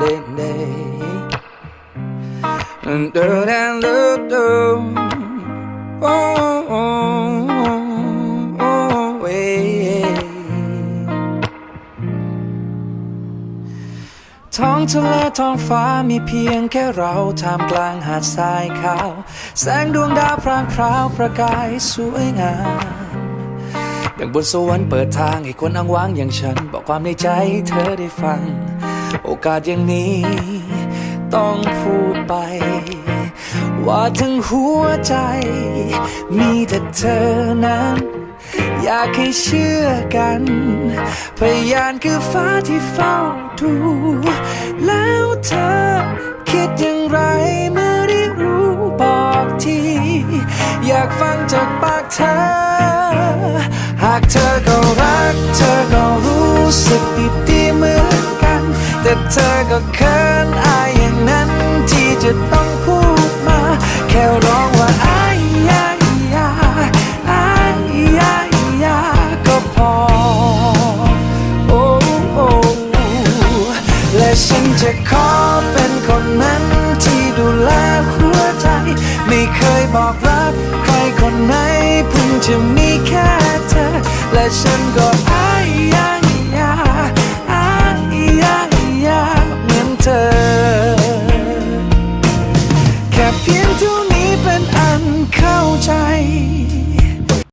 day day do da do do oh oh oh yeah ท้องทะเลท้องฟ้ามีเพียงแค่เราท่ามกลางหาดทรายขาว แสงดวงดาวพรางพราวประกายสวยงามอย่างบนสวรรค์เปิดทางให้คนอ้างว้างอย่างฉัน บอกความในใจเธอได้ฟัง โอกาสอย่างนี้ ต้องพูดไป ว่าทั้งหัวใจ มีแต่เธอนั้น อยากให้เชื่อกัน พยานคือฟ้าที่เฝ้าดู แล้วเธอคิดอย่างไรเมื่อได้รู้บอกที อยากฟังจากปากเธอ หากเธอก็รัก เธอก็รู้สึกดี แต่เธอก็เขินอายอย่างนั้นที่จะต้องพูดมา แค่ร้องว่าอายยายาอายยายาก็พอ โอ้โอ้และฉันจะขอเป็นคนนั้นที่ดูแลหัวใจ ไม่เคยบอกรักใครคนไหนเพิ่งจะมีแค่เธอ และฉันก็